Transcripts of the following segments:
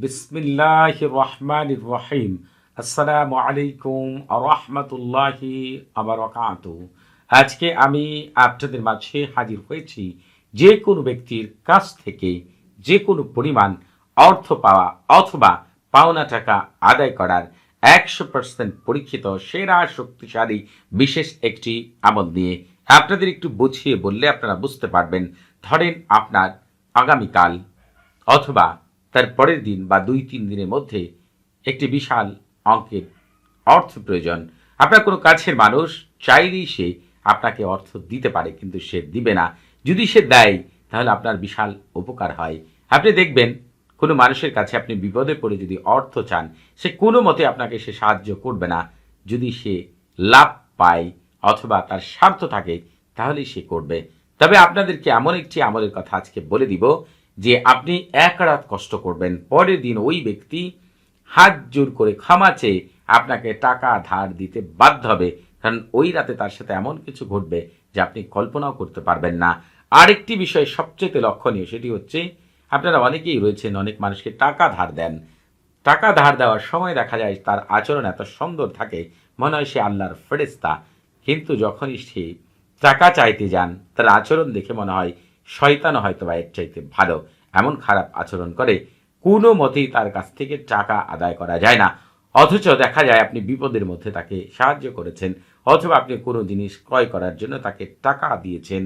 বিসমিল্লাহ রহমান রহিম। আসসালামু আলাইকুম রহমতুল্লাহি আবরকাত। আজকে আমি আপনাদের মাঝে হাজির হয়েছি যে কোনো ব্যক্তির কাছ থেকে যে কোনো পরিমাণ অর্থ পাওয়া অথবা পাওনা টাকা আদায় করার একশো পার্সেন্ট পরীক্ষিত, সেরা, শক্তিশালী, বিশেষ একটি আমল নিয়ে আপনাদের একটু বুঝিয়ে বললে আপনারা বুঝতে পারবেন, ধরেন আপনার আগামীকাল অথবা তার পরের দিন বা দুই, তিন দিনের মধ্যে একটি বিশাল অঙ্কের অর্থ প্রয়োজন। আপনার কোনো কাছের মানুষ চাইলেই সে আপনাকে অর্থ দিতে পারে, কিন্তু সে দিবে না। যদি সে দেয়, তাহলে আপনার বিশাল উপকার হয়। আপনি দেখবেন, কোনো মানুষের কাছে আপনি বিপদে পড়ে যদি অর্থ চান, সে কোনো মতে আপনাকে সে সাহায্য করবে না। যদি সে লাভ পায় অথবা তার স্বার্থ থাকে, তাহলেই সে করবে। তবে আপনাদেরকে এমন একটি আমলের কথা আজকে বলে দিব যে আপনি এক রাত কষ্ট করবেন, পরের দিন ওই ব্যক্তি হাত জোর করে ক্ষমা চেয়ে আপনাকে টাকা ধার দিতে বাধ্য হবে। কারণ ওই রাতে তার সাথে এমন কিছু ঘটবে যে আপনি কল্পনাও করতে পারবেন না। আরেকটি বিষয় সবচেয়ে লক্ষণীয়, সেটি হচ্ছে আপনারা অনেকেই রয়েছেন, অনেক মানুষকে টাকা ধার দেন। টাকা ধার দেওয়ার সময় দেখা যায় তার আচরণ এত সুন্দর থাকে, মনে হয় সে আল্লাহর ফেরেস্তা কিন্তু যখনই সে টাকা চাইতে যান, তার আচরণ দেখে মনে হয় শয়তানও হয়তো বা এর চাইতে ভালো, এমন খারাপ আচরণ করে, কোনো মতেই তার কাছ থেকে টাকা আদায় করা যায় না। অথচ দেখা যায় আপনি বিপদের মধ্যে তাকে সাহায্য করেছেন, অথবা আপনি কোনো জিনিস ক্রয় করার জন্য তাকে টাকা দিয়েছেন।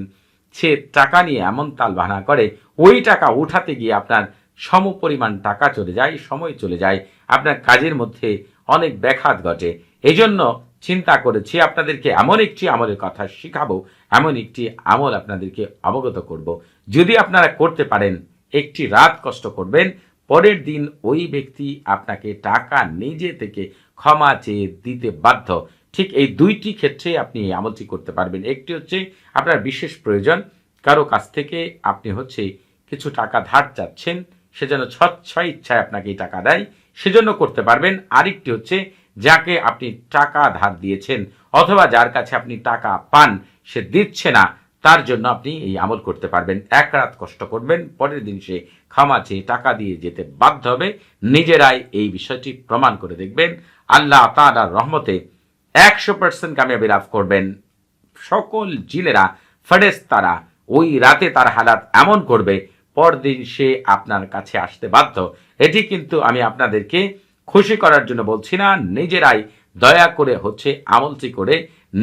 সে টাকা নিয়ে এমন তাল বাহানা করে, ওই টাকা উঠাতে গিয়ে আপনার সম পরিমাণ টাকা চলে যায়, সময় চলে যায়, আপনার কাজের মধ্যে অনেক ব্যাঘাত ঘটে। এজন্য চিন্তা করেছি, আপনাদেরকে এমন একটি আমলের কথা শিখাবো এমন একটি আমল আপনাদেরকে অবগত করব। যদি আপনারা করতে পারেন, একটি রাত কষ্ট করবেন, পরের দিন ওই ব্যক্তি আপনাকে টাকা নিজে থেকে ক্ষমা চেয়ে দিতে বাধ্য। ঠিক এই দুইটি ক্ষেত্রে আপনি এই আমলটি করতে পারবেন। একটি হচ্ছে আপনার বিশেষ প্রয়োজন, কারও কাছ থেকে আপনি হচ্ছে কিছু টাকা ধার চাচ্ছেন, সে যেন ইচ্ছায় আপনাকে এই টাকা দেয়, সেজন্য করতে পারবেন। আরেকটি হচ্ছে যাকে আপনি টাকা ধার দিয়েছেন অথবা যার কাছে আপনি টাকা পান, সে দিচ্ছে না, তার জন্য আপনি এই আমল করতে পারবেন। এক রাত কষ্ট করবেন, পরের দিন সে ক্ষমা চেয়ে টাকা দিয়ে যেতে বাধ্য হবে। নিজেরাই এই বিষয়টি প্রমাণ করে দেখবেন। আল্লাহ তালার রহমতে একশো পার্সেন্ট কামিয়াবি লাভ করবেন। সকল জিলেরা ফেরেস তারা ওই রাতে তার হালাত এমন করবে, পরদিন সে আপনার কাছে আসতে বাধ্য। এটি কিন্তু আমি আপনাদেরকে খুশি করার জন্য বলছি না, নিজেরাই দয়া করে হচ্ছে আমলটি করে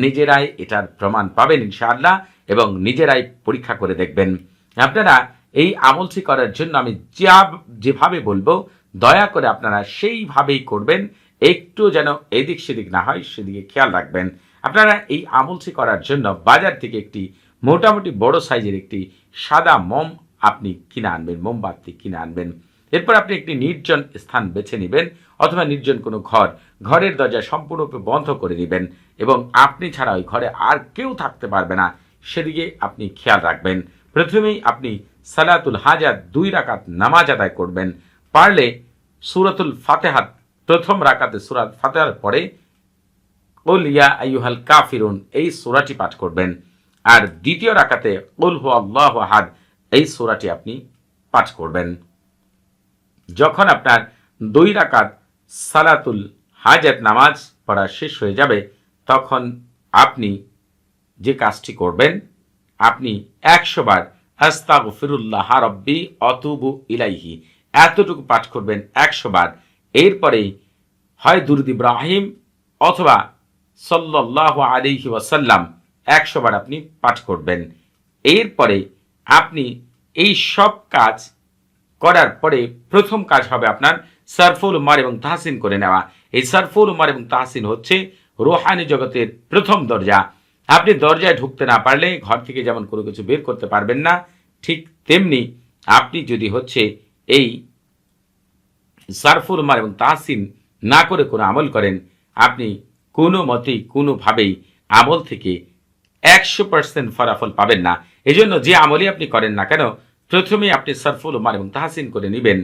নিজেরাই এটার প্রমাণ পাবেন ইনশাআল্লাহ এবং নিজেরাই পরীক্ষা করে দেখবেন। আপনারা এই আমলটি করার জন্য আমি যা যেভাবে বলব, দয়া করে আপনারা সেইভাবেই করবেন, একটু যেন এদিক সেদিক না হয়, সেদিকে খেয়াল রাখবেন। আপনারা এই আমলটি করার জন্য বাজার থেকে একটি মোটামুটি বড় সাইজের একটি সাদা মোম আপনি কিনে আনবেন, মোমবাতি কিনে আনবেন। এরপর আপনি একটি নির্জন স্থান বেছে নেবেন, অথবা নির্জন কোনো ঘর, ঘরের দরজা সম্পূর্ণরূপে বন্ধ করে দিবেন, এবং আপনি ছাড়া ওই ঘরে আর কেউ থাকতে পারবে না। সেদিকে আপনি খেয়াল রাখবেন। প্রথমেই আপনি সালাতুল হাজাত দুই রাকাত নামাজ আদায় করবেন। পারলে সুরাতুল ফাতেহাত প্রথম রাকাতে সুরাত ফাতেহার পরে ওল ইয়া আইয়ুহাল কাফিরুন, এই সুরাটি পাঠ করবেন। আর দ্বিতীয় রাকাতে ওল হু আল্লাহ আহাদ, এই সুরাটি আপনি পাঠ করবেন। যখন আপনার দুই রাকাত সালাতুল হাজাত নামাজ পড়া শেষ হয়ে যাবে, তখন আপনি যে কাজটি করবেন, আপনি একশো বার আস্তাগ ফিরুল্লাহ রব্বি অতুবু ইলাইহি এতটুকু পাঠ করবেন একশো বার। এরপরেই হয় দুরুদ ইব্রাহিম অথবা সল্লাহ আলিহি ওয়াসাল্লাম একশো বার আপনি পাঠ করবেন। এরপরে আপনি এই সব কাজ করার পরে প্রথম কাজ হবে আপনার সারফুল উমার এবং তাহসিন করে নেওয়া। এই সারফুল উমার এবং তাহসিন হচ্ছে রোহানি জগতের প্রথম দরজা। আপনি দরজায় ঢুকতে না পারলে ঘর থেকে যেমন কোনো কিছু বের করতে পারবেন না, ঠিক তেমনি আপনি যদি হচ্ছে এই সারফুল উমার এবং তাহসিন না করে কোনো আমল করেন, আপনি কোনো মতেই, কোনোভাবেই আমল থেকে একশো পার্সেন্ট ফলাফল পাবেন না। এজন্য যে আমলই আপনি করেন না কেন প্রথমে আপনি সারফুল উমার এবং তাহাসিন করে নেবেন।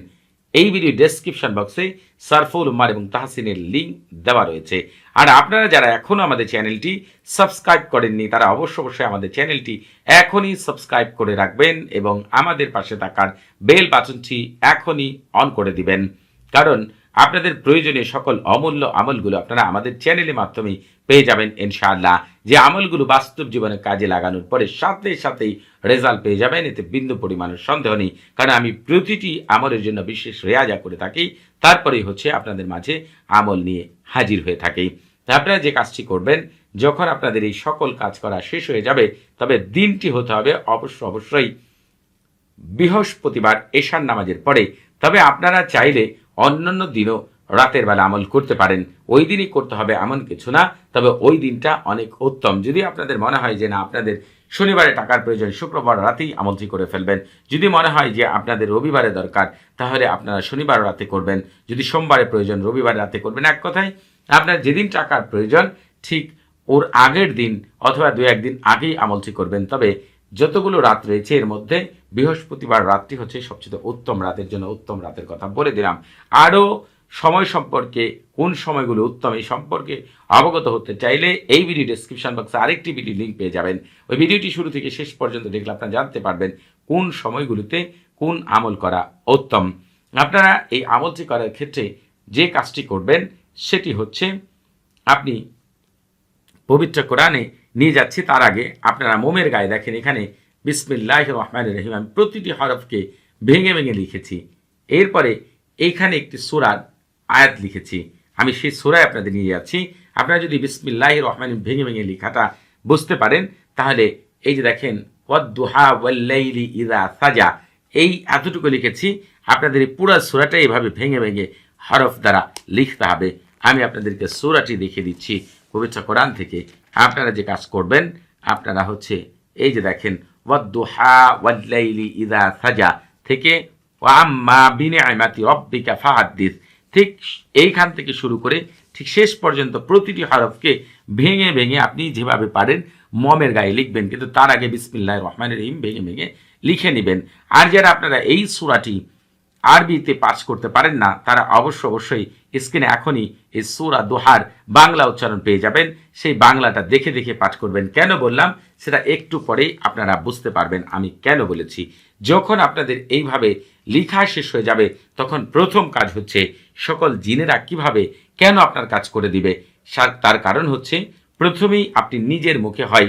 এই ভিডিও ডেসক্রিপশন বক্সে সারফুল উমার এবং তাহাসিনের লিঙ্ক দেওয়া রয়েছে। আর আপনারা যারা এখনও আমাদের চ্যানেলটি সাবস্ক্রাইব করেননি, তারা অবশ্য অবশ্যই আমাদের চ্যানেলটি এখনই সাবস্ক্রাইব করে রাখবেন এবং আমাদের পাশে থাকার বেল বাটনটি এখনই অন করে দিবেন। কারণ আপনাদের প্রয়োজনীয় সকল অমূল্য আমলগুলো আপনারা আমাদের চ্যানেলের মাধ্যমেই পেয়ে যাবেন ইনশাআল্লাহ। যে আমলগুলো বাস্তব জীবনে কাজে লাগানোর পরে সাথে সাথেই রেজাল্ট পেয়ে যাবেন, এতে বিন্দু পরিমাণের সন্দেহ নেই। কারণ আমি প্রতিটি আমলের জন্য বিশেষ রেয়াজা করে থাকি, তারপরেই হচ্ছে আপনাদের মাঝে আমল নিয়ে হাজির হয়ে থাকি। আপনারা যে কাজটি করবেন, যখন আপনাদের এই সকল কাজ করা শেষ হয়ে যাবে, তবে দিনটি হতে হবে অবশ্য অবশ্যই বৃহস্পতিবার এশার নামাজের পরে। তবে আপনারা চাইলে অন্যান্য দিনও রাতের বেলা আমল করতে পারেন। ওই দিনই করতে হবে এমন কিছু না, তবে ওই দিনটা অনেক উত্তম। যদি আপনাদের মনে হয় যে না, আপনাদের শনিবারে টাকার প্রয়োজন, শুক্রবার রাতেই আমলটি করে ফেলবেন। যদি মনে হয় যে আপনাদের রবিবারে দরকার, তাহলে আপনারা শনিবার রাতে করবেন। যদি সোমবারে প্রয়োজন, রবিবার রাতে করবেন। এক কথায়, আপনার যেদিন টাকার প্রয়োজন, ঠিক ওর আগের দিন অথবা দু একদিন আগেই আমলটি করবেন। তবে যতগুলো রাত রয়েছে, এর মধ্যে বৃহস্পতিবার রাতটি হচ্ছে সবচেয়ে উত্তম রাতের জন্য উত্তম রাতের কথা বলে দিলাম। আরও সময় সম্পর্কে, কোন সময়গুলো উত্তম, এই সম্পর্কে অবগত হতে চাইলে এই ভিডিও ডেসক্রিপশন বক্সে আরেকটি ভিডিও লিঙ্ক পেয়ে যাবেন। ওই ভিডিওটি শুরু থেকে শেষ পর্যন্ত দেখলে আপনারা জানতে পারবেন কোন সময়গুলোতে কোন আমল করা উত্তম। আপনারা এই আমলটি করার ক্ষেত্রে যে কাজটি করবেন, সেটি হচ্ছে আপনি পবিত্র কোরআনে নিয়ে যাচ্ছি। তার আগে আপনারা মোমের গায়ে দেখেন, এখানে বিসমিল্লাহ রহমান রহিম, আমি প্রতিটি হরফকে ভেঙে ভেঙে লিখেছি। এরপরে এইখানে একটি সুরার আয়াত লিখেছি। আমি সেই সুরায় আপনাদের নিয়ে যাচ্ছি। আপনারা যদি বিসমিল্লাহ রহমান ভেঙে ভেঙে লেখাটা বুঝতে পারেন, তাহলে এই যে দেখেন সাজা, এই এতটুকু লিখেছি। আপনাদের এই পুরো সুরাটা এইভাবে ভেঙে ভেঙে হরফ দ্বারা লিখতে হবে। আমি আপনাদেরকে সুরাটি দেখিয়ে দিচ্ছি পবিত্র কোরআন থেকে। আপনারা যে কাজ করবেন, আপনারা হচ্ছে এই যে দেখেন, ওয়াদ্দুহা ওয়াল্লাইলি ইদা সাজা থেকে ওয়াম্মা বিনিআমাতি রব্বিকা ফাহাদ্দিস, ঠিক এইখান থেকে শুরু করে ঠিক শেষ পর্যন্ত প্রতিটি হরফকে ভেঙে ভেঙে আপনি যেভাবে পারেন মমের গায়ে লিখবেন, কিন্তু তার আগে বিসমিল্লাহ রহমান রহিম ভেঙে ভেঙে লিখে নেবেন। আর যারা আপনারা এই সুরাটি আরবিতে পাঠ করতে পারেন না, তারা অবশ্য অবশ্যই স্ক্রিনে এখনই এই সুরা দোহার বাংলা উচ্চারণ পেয়ে যাবেন। সেই বাংলাটা দেখে দেখে পাঠ করবেন। কেন বললাম? সেটা একটু পরেই আপনারা বুঝতে পারবেন আমি কেন বলেছি। যখন আপনাদের এইভাবে লিখা শেষ হয়ে যাবে, তখন প্রথম কাজ হচ্ছে সকল জিনেরা কীভাবে কেন আপনার কাজ করে দিবে? তার কারণ হচ্ছে, প্রথমেই আপনি নিজের মুখে হয়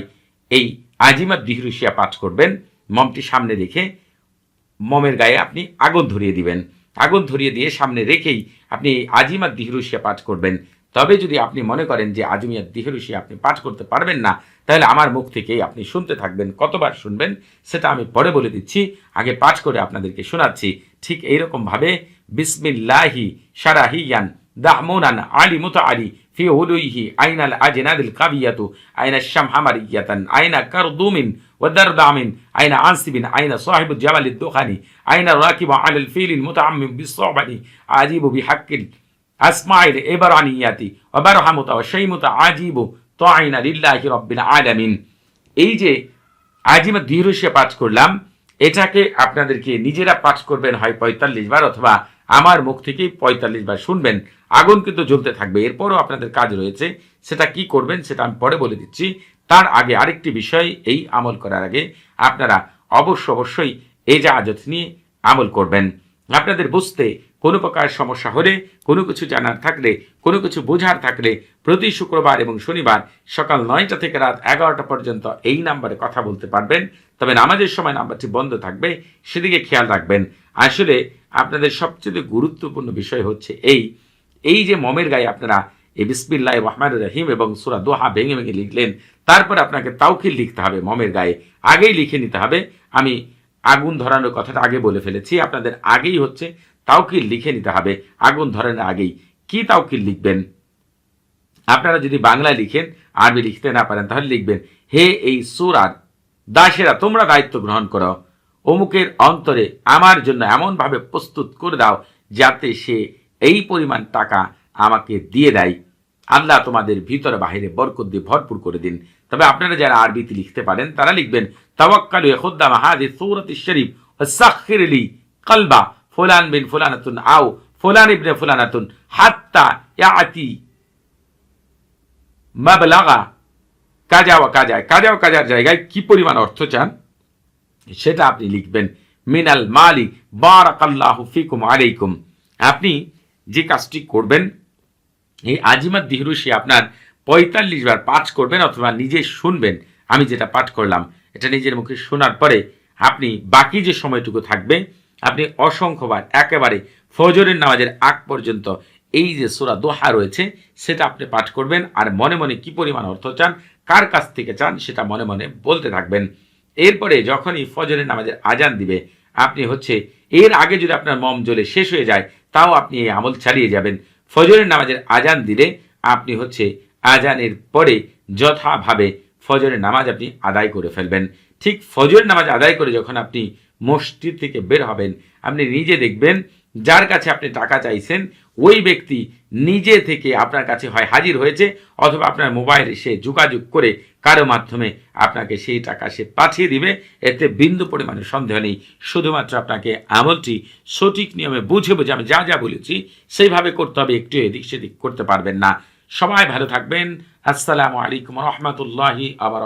এই আজিমাত দিহরুশিয়া পাঠ করবেন। মমটি সামনে রেখে মমের গায়ে আপনি আগুন ধরিয়ে দিবেন। আগুন ধরিয়ে দিয়ে সামনে রেখেই আপনি এই আজিমাত দিহরুশিয়া পাঠ করবেন। তবে যদি আপনি মনে করেন যে আজমিয়াত দিহরুশিয়া আপনি পাঠ করতে পারবেন না, তাহলে আমার মুখ থেকেই আপনি শুনতে থাকবেন, কতবার শুনবেন, সেটা আমি পরে বলে দিচ্ছি। আগে পাঠ করে আপনাদেরকে শোনাচ্ছি। ঠিক এইরকমভাবে বিসমিল্লাহি সারাহিয়ান দাহমুনান আলী মুত আলী في علويه أين الأجناد القوية أين الشمحمرية أين كردوم ودردعم أين عنسب أين صاحب الجبل الدخني أين الراكب على الفيل المتعمم بالصعبة عجيب بحق الأسماع الإبرانية وبرحمة وشيمة عجيب طاعن لله رب العالمين এই যে আজিমা দৃঢ়সে পাঠ করলাম এটাকে আপনাদেরকে নিজেরা পাঠ করবেন হয় পঁয়তাল্লিশ বার অথবা আমার মুখ থেকেই পঁয়তাল্লিশ বার শুনবেন আগুন কিন্তু জ্বলতে থাকবে, এরপরও আপনাদের কাজ রয়েছে, সেটা কি করবেন সেটা আমি পরে বলে দিচ্ছি। তার আগে আরেকটি বিষয়, এই আমল করার আগে আপনারা অবশ্য অবশ্যই এই যে আজত নিয়ে আমল করবেন। আপনাদের বুঝতে কোনো প্রকার সমস্যা হলে, কোনো কিছু জানার থাকলে, কোনো কিছু বোঝার থাকলে প্রতি শুক্রবার এবং শনিবার সকাল নয়টা থেকে রাত এগারোটা পর্যন্ত এই নাম্বারে কথা বলতে পারবেন। তবে নামাজের সময় নাম্বারটি বন্ধ থাকবে, সেদিকে খেয়াল রাখবেন। আসলে আপনাদের সবচেয়ে গুরুত্বপূর্ণ বিষয় হচ্ছে এই এই যে মমের গায়ে আপনারা এই বিসমিল্লাহ রহমান রহিম এবং সুরা দোহা ভেঙে ভেঙে লিখলেন, তারপর আপনাকে তাওকিল লিখতে হবে মমের গায়ে। আগেই লিখে নিতে হবে। আমি আগুন ধরানোর কথাটা আগে বলে ফেলেছি। আপনাদের আগেই হচ্ছে। তাওকিল লিখে নিতে হবে। আগুন ধরানোর আগেই। কি তাওকিল লিখবেন? আপনারা যদি বাংলা লিখেন, আরবি লিখতে না পারেন, তাহলে লিখবেন, হে এই সুরার দাসেরা, তোমরা দায়িত্ব গ্রহণ করো। অমুকের অন্তরে আমার জন্য এমনভাবে প্রস্তুত করে দাও যাতে সে এই পরিমাণ টাকা আমাকে দিয়ে দেয়। আল্লাহ তোমাদের ভিতরে বাহিরে বরকত দিয়ে ভরপুর করে দিন। তবে আপনারা যারা আরবিতে লিখতে পারেন, তারা লিখবেন, তাওয়াক্কালু খুদ্দাম হাদি সূরাতি শরীফ ওয়াসাখির লি কলবা, ফুলান বিন ফুলানাতুন আও ফুলান ইবনে ফুলানাতুন হাত্তা ইয়াতি মাবলাগা কাজা ও কাজায়। কাজা ও কাজার জায়গায় কি পরিমাণ অর্থ চান? সেটা আপনি লিখবেন, মিনাল মালি বারাকাল্লাহু ফিকুম আলাইকুম। আপনি যে কাজটি করবেন, এই আজিমাত দিহরুশি আপনার পঁয়তাল্লিশ বার পাঠ করবেন অথবা নিজে শুনবেন। আমি যেটা পাঠ করলাম, এটা নিজের মুখে শোনার পরে আপনি বাকি যে সময়টুকু থাকবে, আপনি অসংখ্যবার একেবারে ফজরের নামাজের আগ পর্যন্ত এই যে সোরা দোহা রয়েছে, সেটা আপনি পাঠ করবেন আর মনে মনে কি পরিমাণ অর্থ চান, কার কাছ থেকে চান, সেটা মনে মনে বলতে থাকবেন। এরপরে যখনই ফজরের নামাজের আজান দিবে আপনি হচ্ছে, এর আগে যদি আপনার মম জ্বলে শেষ হয়ে যায়, তাও আপনি এই আমল চালিয়ে যাবেন। ফজরের নামাজের আজান দিলে আপনি হচ্ছে আজানের পরে যথাভাবে ফজরের নামাজ আপনি আদায় করে ফেলবেন। ঠিক ফজরের নামাজ আদায় করে যখন আপনি মসজিদ থেকে বের হবেন, আপনি নিজে দেখবেন যার কাছে আপনি টাকা চাইছেন, ওই ব্যক্তি নিজে থেকে আপনার কাছে হয় হাজির হয়েছে, অথবা আপনার মোবাইলে সে যোগাযোগ করে কারও মাধ্যমে আপনাকে সেই টাকা সে পাঠিয়ে দিবে। এতে বিন্দু পরিমাণে সন্দেহ নেই। শুধুমাত্র আপনাকে আমলটি সঠিক নিয়মে বুঝে বুঝে আমি যা যা বলেছি, সেইভাবে করতে হবে, একটু এদিক সেদিক করতে পারবেন না। সবাই ভালো থাকবেন। আসসালামু আলাইকুম রহমতুল্লাহি আবার